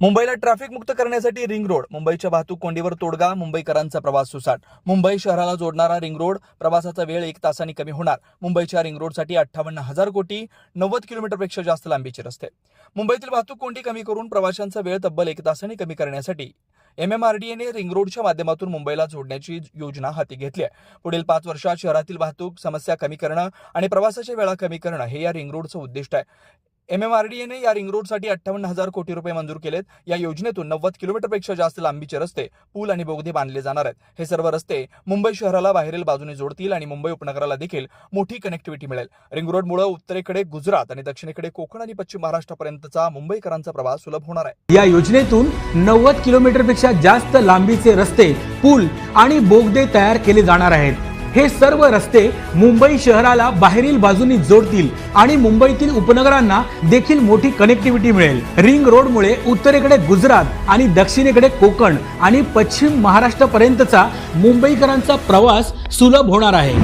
मुंबईला ट्रॅफिक मुक्त करण्यासाठी रिंग रोड मुंबईच्या वाहतूक कोंडीवर तोडगा मुंबईकरांचा प्रवास सुसाट. मुंबई शहराला जोडणारा रिंग रोड प्रवासाचा वेळ एक तासांनी कमी होणार. मुंबईच्या रिंग रोडसाठी अठ्ठावन्न हजार कोटी नव्वद किलोमीटरपेक्षा जास्त लांबीचे रस्ते. मुंबईतील वाहतूक कोंडी कमी करून प्रवाशांचा वेळ तब्बल एक तासाने कमी करण्यासाठी एमएमआरडीएने रिंग रोडच्या माध्यमातून मुंबईला जोडण्याची योजना हाती घेतली आहे. पुढील पाच वर्षात शहरातील वाहतूक समस्या कमी करणं आणि प्रवासाच्या वेळा कमी करणं हे या रिंग रोडचं उद्दिष्ट आहे. एमएमआरडीएने या रिंग रोडसाठी अठ्ठावन्न हजार कोटी रुपये मंजूर केलेत. या योजनेतून नव्वद किलोमीटरपेक्षा जास्त लांबीचे रस्ते पूल आणि बोगदे बांधले जाणार आहेत. हे सर्व रस्ते मुंबई शहराला बाहेरील बाजूने जोडतील आणि मुंबई उपनगराला देखील मोठी कनेक्टिव्हिटी मिळेल. रिंग रोडमुळे उत्तरेकडे गुजरात आणि दक्षिणेकडे कोकण आणि पश्चिम महाराष्ट्रापर्यंतचा मुंबईकरांचा प्रवास सुलभ होणार आहे. या योजनेतून नव्वद किलोमीटरपेक्षा जास्त लांबीचे रस्ते पूल आणि बोगदे तयार केले जाणार आहेत. हे सर्व रस्ते मुंबई शहराला बाहेरील बाजूनी जोडतील आणि मुंबईतील उपनगरांना देखील मोठी कनेक्टिव्हिटी मिळेल. रिंग रोडमुळे उत्तरेकडे गुजरात आणि दक्षिणेकडे कोकण आणि पश्चिम महाराष्ट्रापर्यंतचा मुंबईकरांचा प्रवास सुलभ होणार आहे.